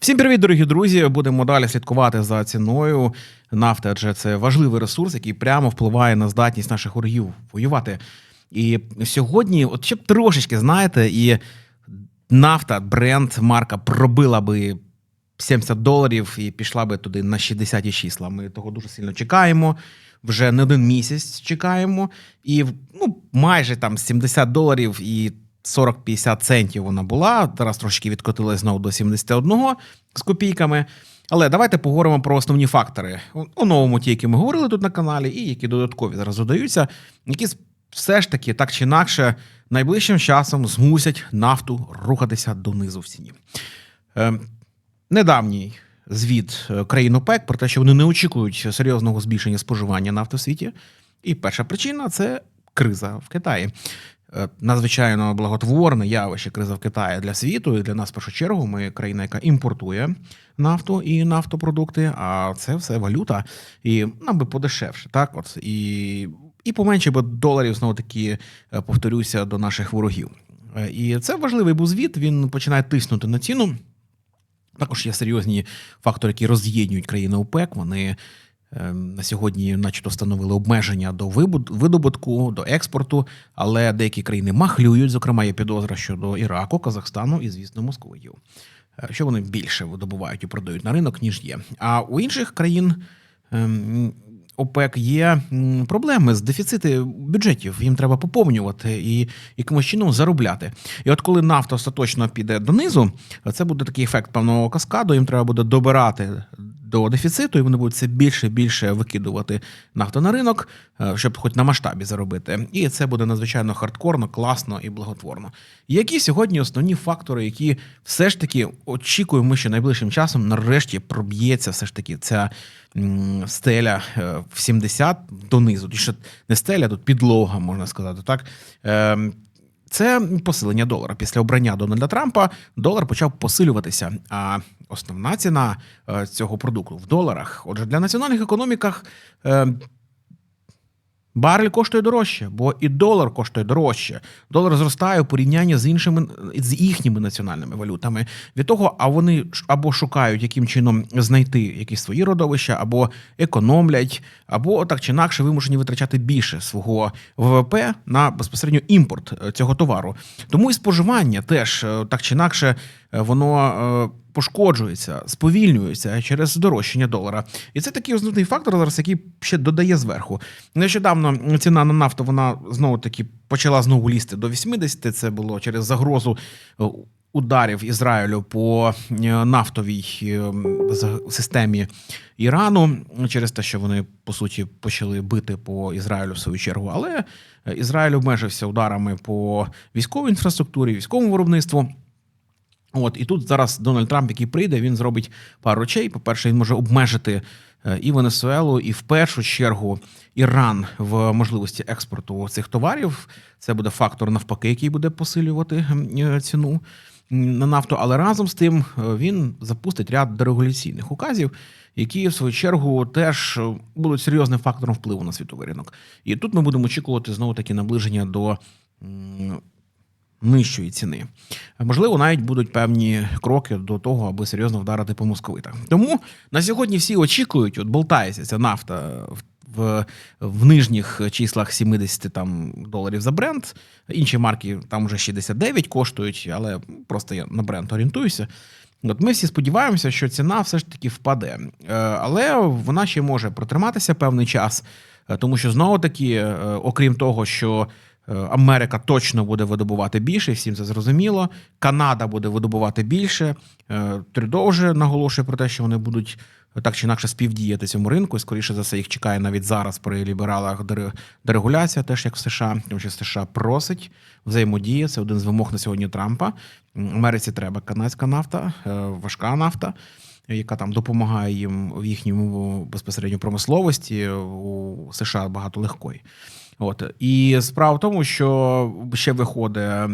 Всім привіт, дорогі друзі! Будемо далі слідкувати за ціною нафти, адже це важливий ресурс, який прямо впливає на здатність наших ворогів воювати. І сьогодні, от ще б трошечки, знаєте, і нафта, бренд, марка пробила би 70 доларів і пішла би туди на 60 числа. Ми того дуже сильно чекаємо. Вже не один місяць чекаємо, і ну майже там 70 доларів і 40-50 центів вона була. Зараз трошки відкотилась знову до 71 з копійками. Але давайте поговоримо про основні фактори у- у новому, ті, які ми говорили тут на каналі, і які додаткові зараз додаються, які все ж таки так чи інакше найближчим часом змусять нафту рухатися донизу в ціні. Е, недавній звіт е, країн ОПЕК про те, що вони не очікують серйозного збільшення споживання нафти в світі. І перша причина це криза в Китаї. Е, Надзвичайно благотворне явище криза в Китаї для світу і для нас в першу чергу. Ми країна, яка імпортує нафту і нафтопродукти, а це все валюта. І нам би подешевше, так от і, і поменше би доларів знову таки е, повторюся до наших ворогів. Е, І це важливий був звіт. Він починає тиснути на ціну. Також є серйозні фактори, які роз'єднують країни ОПЕК. Вони на сьогодні, начебто, встановили обмеження до видобутку, до експорту, але деякі країни махлюють. Зокрема, є підозра щодо Іраку, Казахстану і, звісно, Московії. Е, Що вони більше видобувають і продають на ринок, ніж є. А у інших країн ем, ОПЕК є проблеми з дефіцити бюджетів. Їм треба поповнювати і якимось чином заробляти. І от коли нафта остаточно піде донизу, це буде такий ефект певного каскаду. Їм треба буде добирати до дефіциту, і вони будуть все більше і більше викидувати нафту на ринок, е, щоб хоч на масштабі заробити. І це буде надзвичайно хардкорно, класно і благотворно. Які сьогодні основні фактори, які все ж таки очікуємо, що найближчим часом нарешті проб'ється все ж таки ця стеля е, в 70 донизу. Ще не стеля, тут підлога, можна сказати, так. Ем, це посилення долара. Після обрання Дональда Трампа долар почав посилюватися. А основна ціна е, цього продукту в доларах. Отже, для національних економіках е, барель коштує дорожче, бо і долар коштує дорожче. Долар зростає у порівнянні з іншими з їхніми національними валютами. Від того, а вони або шукають яким чином знайти якісь свої родовища, або економлять, або так чи інакше вимушені витрачати більше свого ВВП на безпосередньо імпорт е, цього товару. Тому і споживання теж так чи інакше воно. Пошкоджується, сповільнюється через здорожчання долара, і це такий основний фактор зараз, який ще додає зверху. Нещодавно ціна на нафту вона знову таки почала знову лізти до 80. Це було через загрозу е, ударів Ізраїлю по е, нафтовій е, системі Ірану через те, що вони по суті почали бити по Ізраїлю в свою чергу. Але Ізраїль обмежився ударами по військовій інфраструктурі, військовому виробництву. От і тут зараз Дональд Трамп, який прийде, він зробить пару речей. По-перше, він може обмежити е, і Венесуелу, і в першу чергу Іран в можливості експорту цих товарів. Це буде фактор навпаки, який буде посилювати е, ціну на нафту. Але разом з тим е, він запустить ряд дерегуляційних указів, які в свою чергу теж будуть серйозним фактором впливу на світовий ринок. І тут ми будемо очікувати знову таки наближення до. Нижчої ціни. Можливо, навіть будуть певні кроки до того, аби серйозно вдарити по московитах. Тому на сьогодні всі очікують, от болтається ця нафта в. В, в нижніх числах 70 там, доларів за бренд. Інші марки там вже 69 коштують, але просто я на бренд орієнтуюся. От ми всі сподіваємося, що ціна все ж таки впаде. Е, Але вона ще може протриматися певний час, е, тому що знову таки, е, окрім того, що Америка точно буде видобувати більше, всім це зрозуміло. Канада буде видобувати більше. Е, Трюдо вже наголошує про те, що вони будуть так чи інакше співдіяти цьому ринку. І скоріше за все, їх чекає навіть зараз при лібералах дере- дерегуляція, теж як в США, тому що США просить взаємодія. Це один з вимог на сьогодні Трампа. Америці треба канадська нафта, е, важка нафта. Яка там допомагає їм в їхньому безпосередньо промисловості у США багато легкої. От і справа в тому, що ще виходить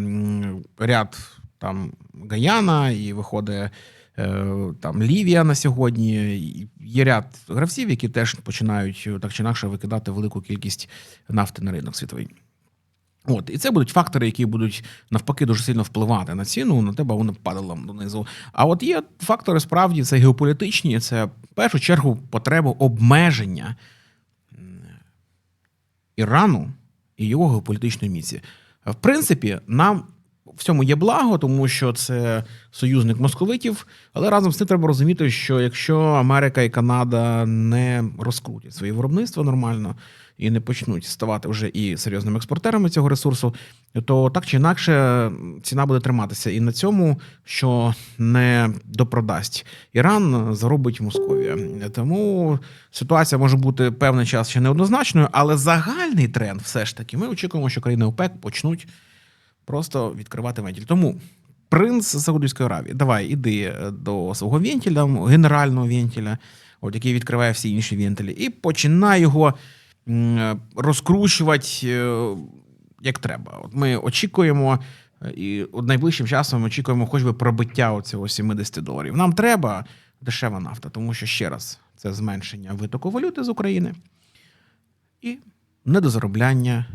ряд там Гаяна, і виходить е, там Лівія на сьогодні. Є ряд гравців, які теж починають так чи інакше викидати велику кількість нафти на ринок світовий. От, і це будуть фактори, які будуть навпаки дуже сильно впливати на ціну, на тебе воно падало донизу. А от є фактори справді це геополітичні, це в першу чергу потреба обмеження Ірану і його геополітичної міці. В принципі, нам в цьому є благо, тому що це союзник московитів, але разом з тим треба розуміти, що якщо Америка і Канада не розкрутять своє виробництво нормально і не почнуть ставати вже і серйозними експортерами цього ресурсу, то так чи інакше ціна буде триматися і на цьому, що не допродасть Іран, заробить Московія. Тому ситуація може бути певний час ще неоднозначною, але загальний тренд все ж таки ми очікуємо, що країни ОПЕК почнуть просто відкривати вентиль. Тому принц Саудівської Аравії, давай іди до свого вентиля, генерального вентиля, от який відкриває всі інші вентилі, і починай його розкручувати е, як треба. От ми очікуємо. е, І от найближчим часом очікуємо хоч би пробиття оцього 70 доларів. Нам треба дешева нафта, тому що ще раз це зменшення витоку валюти з України і недозаробляння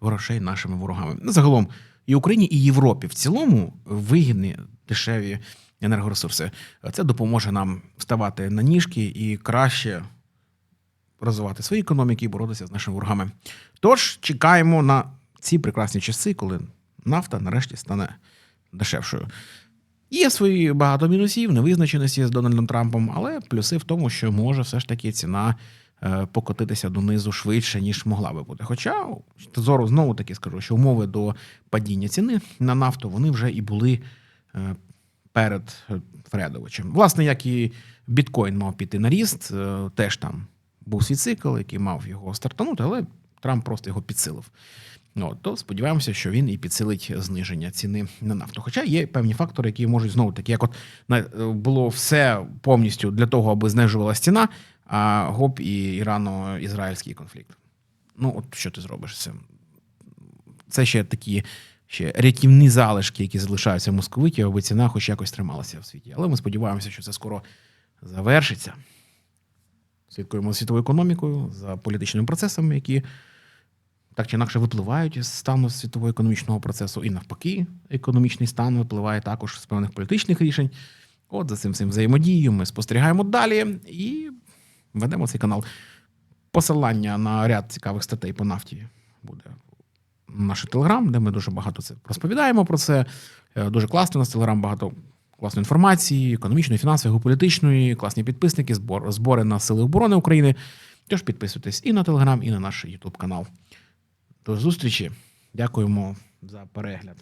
грошей нашими ворогами. Загалом і Україні, і Європі в цілому вигідні дешеві енергоресурси. Це допоможе нам вставати на ніжки і краще розвивати свої економіки і боротися з нашими ворогами. Тож чекаємо на ці прекрасні часи, коли нафта нарешті стане дешевшою. Є свої багато мінусів, невизначеності з Дональдом Трампом, але плюси в тому, що може все ж таки ціна е, покотитися донизу швидше, ніж могла би бути. Хоча зору знову таки скажу, що умови до падіння ціни на нафту вони вже і були е, перед е, Фредовичем. Власне, як і біткоін мав піти на ріст, е, теж там був свій цикл, який мав його стартанути, але Трамп просто його підсилив. Ну, то сподіваємося, що він і підсилить зниження ціни на нафту. Хоча є певні фактори, які можуть знову таки, як от було все повністю для того, аби знижувалась ціна, а гоп і ірано-ізраїльський конфлікт. Ну, от що ти зробиш цим? Це ще такі ще рятівні залишки, які залишаються в московиті, аби ціна хоч якось трималася в світі. Але ми сподіваємося, що це скоро завершиться. Слідкуємо за світовою економікою, за політичними процесами, які так чи інакше випливають із стану світового економічного процесу, і навпаки, економічний стан випливає також з певних політичних рішень. От за цим всім взаємодією ми спостерігаємо далі і ведемо цей канал. Посилання на ряд цікавих статей по нафті буде на наш телеграм, де ми дуже багато це розповідаємо про це. Е, Дуже класно. У нас телеграм багато класної інформації, економічної, фінансової, політичної, класні підписники, збор, збори на Сили оборони України. Тож підписуйтесь і на телеграм, і на наш Ютуб канал. До зустрічі. Дякуємо за перегляд.